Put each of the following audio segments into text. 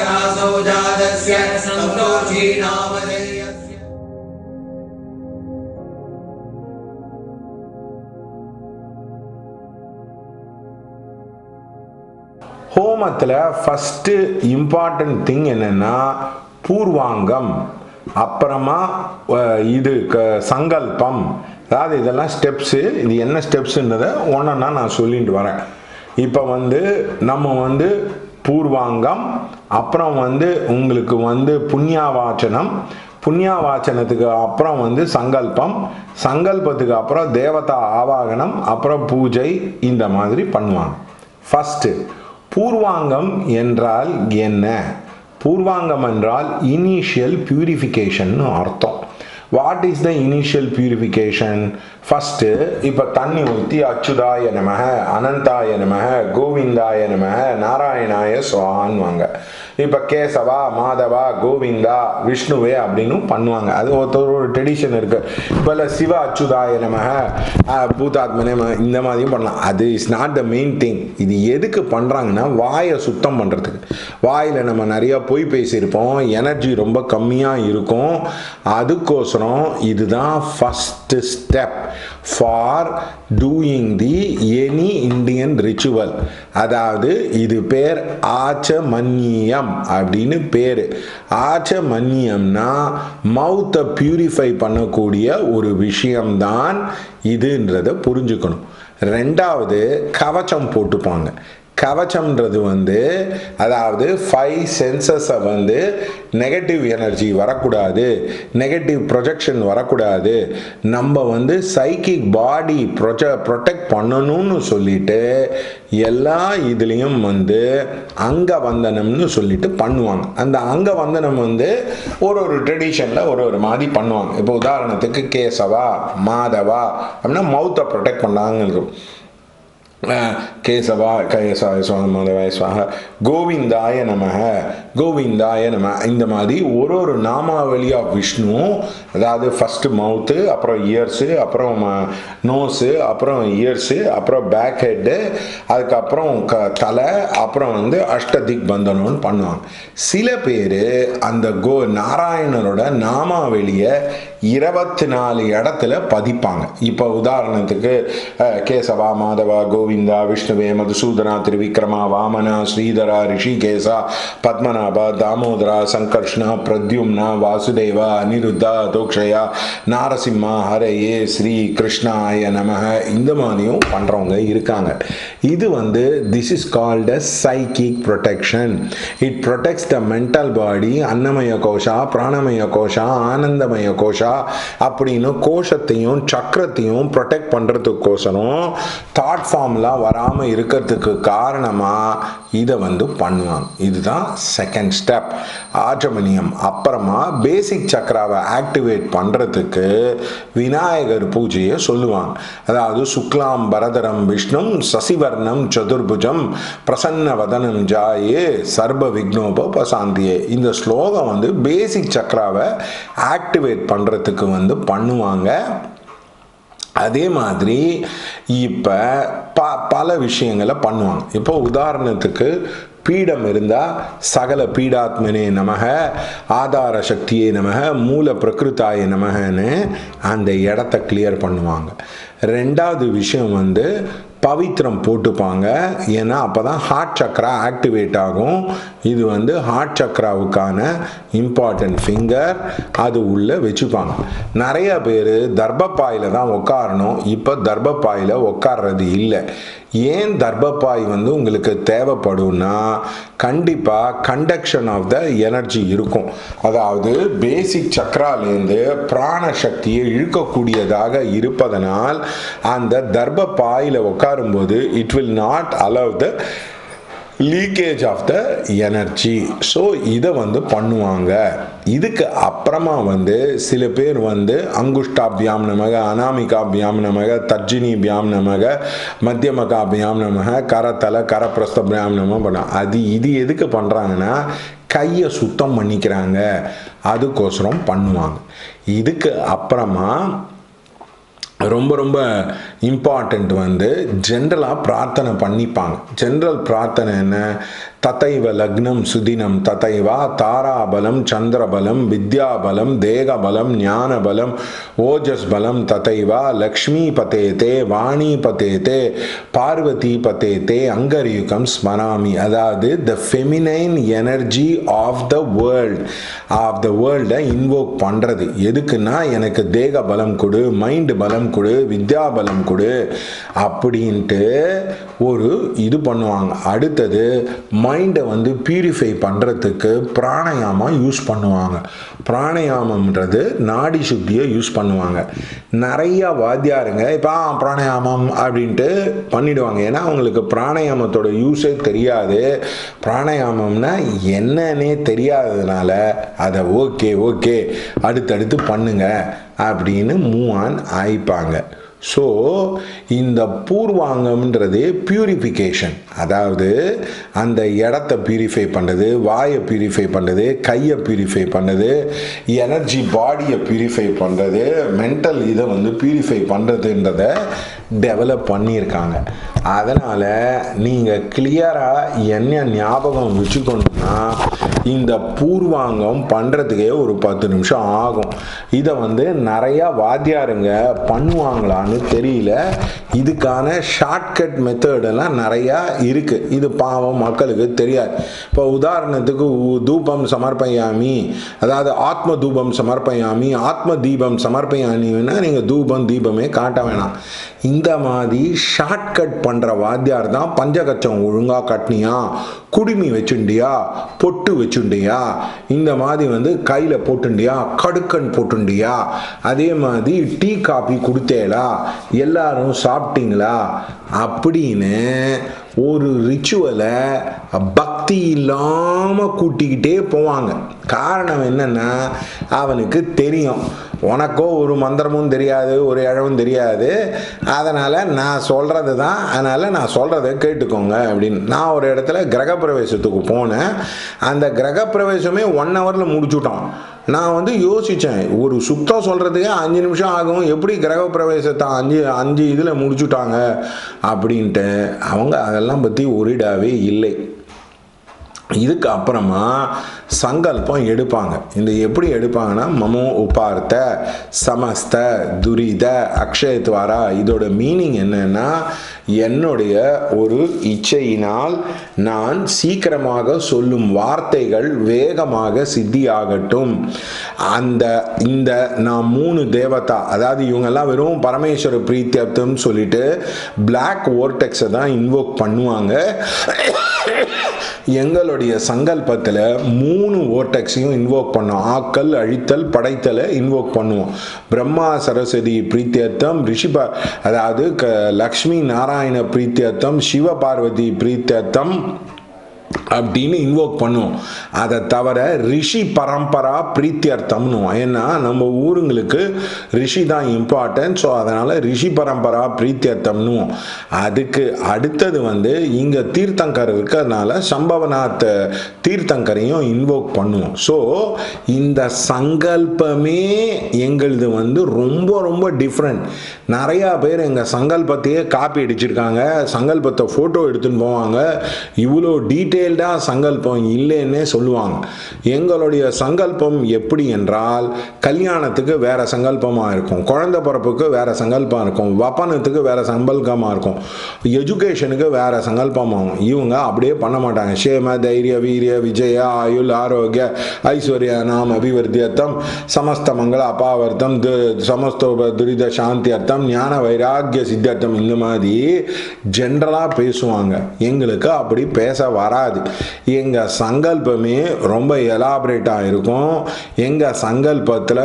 रासौ जातस्य Santoshi नामधेयस्य ஹோமத்தில் first important thing என்னென்னா பூர்வாங்கம் அப்புறமா அஹ், இது க சங்கல்பம் அதாவது இதெல்லாம் ஸ்டெப்ஸு இது என்ன ஸ்டெப்ஸுன்றதை ஒன்றா நான் சொல்லிட்டு வரேன் இப்போ வந்து நம்ம வந்து பூர்வாங்கம் அப்புறம் வந்து உங்களுக்கு வந்து புண்ணியாவாச்சனம். புண்ணியாவாச்சனத்துக்கு அப்புறம் வந்து சங்கல்பம். சங்கல்பத்துக்கு அப்புறம் தேவதா ஆவாகனம் அப்புறம் பூஜை இந்த மாதிரி பண்ணுவாங்க. ஃபஸ்ட்டு பூர்வாங்கம் என்றால் என்ன? பூர்வாங்கம் என்றால் இனிஷியல் பியூரிஃபிகேஷன் அர்த்தம். What is the initial purification first இப்போ தண்ணி ஊற்றி அச்சுதாய நமக அனந்தாய நமக கோவிந்தாய நமக நாராயணாய சுவான்வாங்க இப்போ கேசவா மாதவா கோவிந்தா விஷ்ணுவே அப்படின்னு பண்ணுவாங்க. அது ஒருத்தர் ஒரு ட்ரெடிஷன் இருக்கு. இப்போ இல்லை சிவ அச்சுதாய நமக பூதாத்மனே இந்த மாதிரியும் பண்ணலாம். அது is not the main thing இது எதுக்கு பண்ணுறாங்கன்னா வாயை சுத்தம் பண்ணுறதுக்கு வாயில் நம்ம நிறையா பொய் பேசியிருப்போம். எனர்ஜி ரொம்ப கம்மியாக இருக்கும். அதுக்கோசரம் இதுதான் first step for doing the any Indian ritual அதாவது இது பேர் ஆச்சமன்யம் அப்படின்னு பேர். ஆச்சமன்யம்னா மவுத்தை பியூரிஃபை பண்ணக்கூடிய ஒரு விஷயம்தான் இதுன்றதை புரிஞ்சுக்கணும். ரெண்டாவது கவச்சம் போட்டுப்பாங்க. கவச்சம்ன்றது வந்து அதாவது ஃபைவ் சென்சஸை வந்து நெகட்டிவ் எனர்ஜி வரக்கூடாது நெகட்டிவ் ப்ரொஜெக்ஷன் வரக்கூடாது. நம்ம வந்து சைக்கிக் பாடி ப்ரொஜ ப்ரொடெக்ட் பண்ணணும்னு சொல்லிட்டு எல்லா இதுலேயும் வந்து அங்க வந்தனம்னு சொல்லிட்டு பண்ணுவாங்க. அந்த அங்க வந்தனம் வந்து ஒரு ஒரு ட்ரெடிஷனில் ஒரு ஒரு மாதிரி பண்ணுவாங்க. இப்போ உதாரணத்துக்கு கேசவா மாதவா அப்படின்னா மவுத்தை ப்ரொடெக்ட் பண்ணாங்க இருக்கும். கேசவா கயசாய சுவாம சுவாக கோவிந்தாய நமக கோவிந்தாய நம. இந்த மாதிரி ஒரு ஒரு நாமாவளி ஆஃப் விஷ்ணு அதாவது ஃபஸ்ட்டு மவுத்து அப்புறம் இயர்ஸு அப்புறம் நோஸு அப்புறம் இயர்ஸு அப்புறம் பேக் ஹெட்டு அதுக்கப்புறம் க தலை அப்புறம் வந்து அஷ்டதிக் பந்தனம்னு பண்ணுவாங்க. சில பேர் அந்த கோ நாராயணரோட நாமாவளியை இருபத்தி நாலு இடத்துல பதிப்பாங்க. இப்போ உதாரணத்துக்கு கேசவா மாதவா கோவிந்தா விஷ்ணுவே மதுசூதனா திருவிக்ரமா வாமனா ஸ்ரீதரா ரிஷிகேசா பத்மநாபா தாமோதரா சங்கர்ஷ்ணா பிரத்யும்னா வாசுதேவா அனிருத்தா தோக்ஷயா நாரசிம்மா ஹரையே ஸ்ரீ கிருஷ்ணாய நமக இந்த மாதிரியும் பண்ணுறவங்க இருக்காங்க. இது வந்து this is called a psychic protection it protects the mental body அன்னமய கோஷா பிராணமய கோஷா ஆனந்தமய கோஷா அப்படின்னு கோஷத்தையும் சக்கரத்தையும் ப்ரொடெக்ட் பண்ணுறதுக்கோசரம் தாட் ஃபார்ம்லாம் வராமல் இருக்கிறதுக்கு காரணமாக இதை வந்து பண்ணுவாங்க இதுதான் செகண்ட் ஸ்டெப் ஆச்சமனியம் அப்புறமா பேசிக் சக்கராவை ஆக்டிவேட் பண்ணுறதுக்கு விநாயகர் பூஜையை சொல்லுவாங்க. அதாவது சுக்லாம் பரதரம் விஷ்ணும் சசிவர்ணம் சதுர்புஜம் பிரசன்ன வதனம் ஜாயே சர்வ விக்னோபசாந்தியே இந்த ஸ்லோகம் வந்து பேசிக் சக்கராவை ஆக்டிவேட் பண்ணுறதுக்கு வந்து பண்ணுவாங்க. அதே மாதிரி இப்போ ப பல விஷயங்களை பண்ணுவாங்க. இப்போ உதாரணத்துக்கு பீடம் இருந்தால் சகல பீடாத்மனே நமக ஆதார சக்தியே நமக மூல பிரகிருத்தாய நமகன்னு அந்த இடத்த கிளியர் பண்ணுவாங்க. ரெண்டாவது விஷயம் வந்து பவித்திரம் போட்டுப்பாங்க. ஏன்னா அப்போ தான் ஹார்ட் சக்ரா ஆக்டிவேட் ஆகும். இது வந்து ஹார்ட் சக்ராவுக்கான இம்பார்ட்டன்ட் ஃபிங்கர் அது உள்ளே வச்சுப்பாங்க. நிறைய பேர் தர்பப்பாயில் தான் உட்காரணும் இப்போ தர்பப்பாயில் உட்கார்றது இல்லை. ஏன் தர்பப்பாய் வந்து உங்களுக்கு தேவைப்படும்னா கண்டிப்பாக கண்டக்ஷன் ஆஃப் த எனர்ஜி இருக்கும். அதாவது பேசிக் சக்கராலேருந்து பிராண சக்தியை இழுக்கக்கூடியதாக இருப்பதனால் அந்த தர்பப்பாயில் உட்காரும்போது it will not allow the leakage of the energy so இதை வந்து பண்ணுவாங்க. இதுக்கு அப்புறமா வந்து சில பேர் வந்து அங்குஷ்டாபியாம் நமக அனாமிகாபியாம் நமக தர்ஜினிபியாம் நமக மத்தியமகாபியாம் நமக கரத்தலை கரப்பிரஸ்தபியாம் நம பண்ண அது இது எதுக்கு பண்ணுறாங்கன்னா கையை சுத்தம் பண்ணிக்கிறாங்க. அதுக்கோசரம் பண்ணுவாங்க. இதுக்கு அப்புறமா ரொம்ப ரொம்ப இம்பார்ட்டண்ட் வந்து ஜென்ரலாக பிரார்த்தனை பண்ணிப்பாங்க. ஜென்ரல் பிரார்த்தனை என்ன? ததைவ லக்னம் சுதினம். ததைவா தாராபலம் சந்திரபலம் வித்யாபலம் தேகபலம் ஞானபலம் ஓஜஸ் பலம் ததைவா லக்ஷ்மி பதேதே வாணி பதேதே பார்வதி பதேதே அங்கரியுகம் ஸ்மராமி. அதாவது the feminine energy of the world of the வேர்ல்டை invoke பண்ணுறது எதுக்குன்னா எனக்கு தேக பலம் கொடு மைண்டு பலம் கொடு வித்யா பலம் கொடு அப்படின்ட்டு ஒரு இது பண்ணுவாங்க. அடுத்தது மைண்டை வந்து பியூரிஃபை பண்ணுறதுக்கு பிராணயாமம் யூஸ் பண்ணுவாங்க. பிராணயாமம்ன்றது நாடி சுத்தியை யூஸ் பண்ணுவாங்க. நிறையா வாத்தியாருங்க இப்போ பிராணயாமம் அப்படின்ட்டு பண்ணிடுவாங்க. ஏன்னா அவங்களுக்கு பிராணயாமத்தோட யூஸே தெரியாது. பிராணயாமம்னா என்னன்னே தெரியாததுனால அதை ஓகே ஓகே அடுத்தடுத்து பண்ணுங்க அப்படின்னு மூவ் ஆன் ஆயிப்பாங்க. ஸோ இந்த பூர்வாங்கம்ன்றது பியூரிஃபிகேஷன் அதாவது அந்த இடத்த பியூரிஃபை பண்ணுறது வாயை பியூரிஃபை பண்ணுறது கையை பியூரிஃபை பண்ணுறது எனர்ஜி பாடியை பியூரிஃபை பண்ணுறது மென்டல் இதை வந்து பியூரிஃபை பண்ணுறதுன்றத டெவலப் பண்ணியிருக்காங்க. அதனால் நீங்கள் கிளியராக என்ன ஞாபகம் வச்சுக்கணும்னா இந்த பூர்வாங்கம் பண்ணுறதுக்கே ஒரு பத்து நிமிஷம் ஆகும். இதை வந்து நிறையா வாத்தியாருங்க பண்ணுவாங்களான்னு தெரியல. இதுக்கான ஷார்ட்கட் மெத்தடெல்லாம் நிறையா இருக்குது இது பாவம் மக்களுக்கு தெரியாது. இப்போ உதாரணத்துக்கு உ- தூபம் சமர்ப்பயாமி அதாவது ஆத்ம தூபம் சமர்ப்பயாமி ஆத்ம தீபம் சமர்ப்பயாமின்னா நீங்கள் தூபம் தீபமே காட்ட வேணாம். இந்த மாதிரி ஷார்ட்கட் பண்ணுற வாத்தியார் தான் பஞ்சகச்சம் ஒழுங்காக கட்டினியா? குடுமி வச்சுண்டியா? பொட்டு வச்சுண்டியா? இந்த மாதிரி வந்து கையில் போட்டுண்டியா? கடுக்கன் போட்டுண்டியா? அதே மாதிரி டீ காபி கொடுத்தேளா? எல்லாரும் சாப்பிட்டீங்களா? அப்படின்னு ஒரு ரிச்சுவலை பக்தி இல்லாமல் கூட்டிக்கிட்டே போவாங்க. காரணம் என்னென்னா அவனுக்கு தெரியும். உனக்கோ ஒரு மந்திரமும் தெரியாது ஒரு இழவும் தெரியாது. அதனால் நான் சொல்கிறது தான் அதனால் நான் சொல்கிறத கேட்டுக்கோங்க அப்படின்னு. நான் ஒரு இடத்துல கிரகப்பிரவேசத்துக்கு போனேன். அந்த கிரகப்பிரவேசமே ஒன் ஹவரில் முடிச்சுட்டான். நான் வந்து யோசித்தேன் ஒரு சுத்தம் சொல்கிறதுக்கே அஞ்சு நிமிஷம் ஆகும். எப்படி கிரகப்பிரவேசத்தை அஞ்சு அஞ்சு இதில் முடிச்சுட்டாங்க அப்படின்ட்டு. அவங்க அதெல்லாம் பற்றி ஒரிடாவே இல்லை. இதுக்கு அப்புறமா சங்கல்பம் எடுப்பாங்க. இந்த எப்படி எடுப்பாங்கன்னா மமோ உபார்த்த சமஸ்த துரித அக்ஷயத்வாரா இதோட மீனிங் என்னன்னா என்னுடைய ஒரு இச்சையினால் நான் சீக்கிரமாக சொல்லும் வார்த்தைகள் வேகமாக சித்தியாகட்டும். அந்த இந்த நான் மூணு தேவதா அதாவது இவங்கெல்லாம் வெறும் பரமேஸ்வர பிரீத்தியப்தம் சொல்லிட்டு பிளாக் ஓர்டெக்ஸை தான் இன்வோக் பண்ணுவாங்க. எங்களுடைய சங்கல்பத்தில் மூணு ஓட்டக்ஸையும் இன்வோக் பண்ணோம் ஆக்கல் அழித்தல் படைத்தலை இன்வோக் பண்ணுவோம். பிரம்மா சரஸ்வதி பிரீத்தியர்த்தம் ரிஷிப அதாவது க லக்ஷ்மி நாராயண பிரீத்தியர்த்தம் சிவ பார்வதி பிரீத்தியர்த்தம் அப்படின்னு இன்வோக் பண்ணுவோம் அதை தவிர ரிஷி பரம்பரா பிரீத்தியர்த்தம்னுவோம் ஏன்னா நம்ம ஊருங்களுக்கு ரிஷி தான் இம்பார்ட்டன்ட் ஸோ அதனால் ரிஷி பரம்பரா பிரீத்தியர்த்தம்னுவோம் அதுக்கு அடுத்தது வந்து இங்கே தீர்த்தங்கர் இருக்கிறதுனால சம்பவநாத் தீர்த்தங்கரையும் இன்வோக் பண்ணுவோம் ஸோ இந்த சங்கல்பமே எங்களது வந்து ரொம்ப ரொம்ப டிஃப்ரெண்ட் நிறையா பேர் எங்கள் சங்கல்பத்தையே காப்பி அடிச்சிருக்காங்க. சங்கல்பத்தை ஃபோட்டோ எடுத்துன்னு போவாங்க. இவ்வளோ டீட்டெயில்டாக சங்கல்பம் இல்லைன்னே சொல்லுவாங்க. எங்களுடைய சங்கல்பம் எப்படி என்றால் கல்யாணத்துக்கு வேற சங்கல்பமாக இருக்கும். குழந்தை பிறப்புக்கு வேற சங்கல்பம் இருக்கும். வப்பனத்துக்கு வேற சங்கல்பமாக இருக்கும். எஜுகேஷனுக்கு வேற சங்கல்பமாகும் இவங்க அப்படியே பண்ண மாட்டாங்க. சேம தைரிய வீரிய விஜய ஆயுள் ஆரோக்கிய ஐஸ்வர்ய நாம் அபிவிருத்தியர்த்தம் சமஸ்த மங்கள அபாவர்த்தம் து துரித சாந்தி அர்த்தம் ஞான வைராக்கிய சித்தார்த்தம் இந்த மாதிரி ஜென்ரலாக பேசுவாங்க. எங்களுக்கு அப்படி பேச வராது. எங்கள் சங்கல்பமே ரொம்ப எலாபரேட்டாக இருக்கும். எங்கள் சங்கல்பத்தில்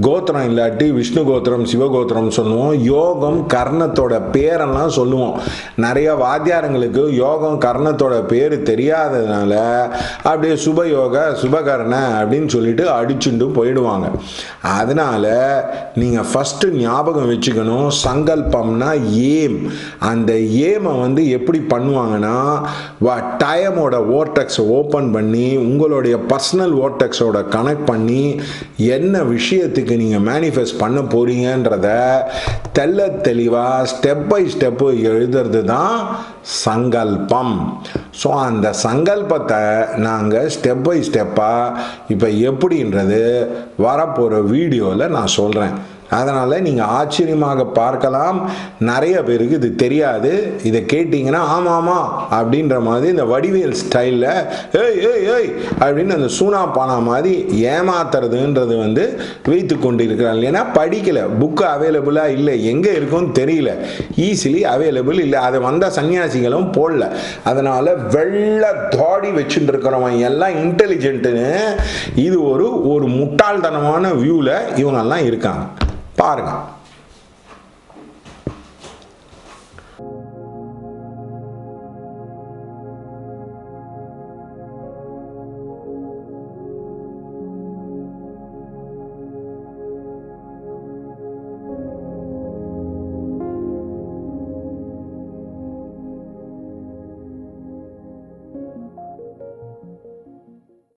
கோத்திரம் இல்லாட்டி விஷ்ணு கோத்திரம் சிவகோத்திரம் சொல்லுவோம். யோகம் கர்ணத்தோட பேரெல்லாம் சொல்லுவோம். நிறைய வாத்தியாரங்களுக்கு யோகம் கர்ணத்தோட பேர் தெரியாததுனால அப்படியே சுபயோக சுபகர்ண அப்படின்னு சொல்லிட்டு அடிச்சுட்டு போயிடுவாங்க. அதனால் நீங்கள் ஃபஸ்ட்டு ஞாபகம் வச்சுக்கணும். சங்கல்பம்னா ஏம் அந்த ஏமை வந்து எப்படி பண்ணுவாங்கன்னா டயமோட ஓர்டெக்ஸை ஓப்பன் பண்ணி உங்களுடைய பர்சனல் ஓர்டெக்ஸோட கனெக்ட் பண்ணி என்ன விஷயத்துக்கு நீங்கள் மேனிஃபெஸ்ட் பண்ண போகிறீங்கன்றத தெள்ள தெளிவாக ஸ்டெப் பை ஸ்டெப்பு எழுதுறது தான் சங்கல்பம். ஸோ அந்த சங்கல்பத்தை நாங்கள் ஸ்டெப் பை ஸ்டெப்பாக இப்போ எப்படின்றது வரப்போகிற வீடியோவில் நான் சொல்கிறேன் அதனால் நீங்கள் ஆச்சரியமாக பார்க்கலாம். நிறைய பேருக்கு இது தெரியாது. இதை கேட்டிங்கன்னா ஆமாம் ஆமாம் அப்படின்ற மாதிரி இந்த வடிவேல் ஸ்டைலில் ஏய் ஏய் ஏய் அப்படின்னு அந்த சூனா பானா மாதிரி ஏமாத்துறதுன்றது வந்து வைத்து கொண்டு இருக்கிறாங்க ஏன்னா படிக்கலை. புக்கு அவைலபிளாக இல்லை. எங்கே இருக்கும்னு தெரியல. ஈஸிலி அவைலபிள் இல்லை. அதை வந்த சன்னியாசிகளும் போடல. அதனால் வெள்ளை தாடி வச்சுட்டு இருக்கிறவன் எல்லாம் இன்டெலிஜென்ட்டுன்னு இது ஒரு ஒரு முட்டாள்தனமான வியூவில் இவங்கெல்லாம் இருக்காங்க. பாருங்கள்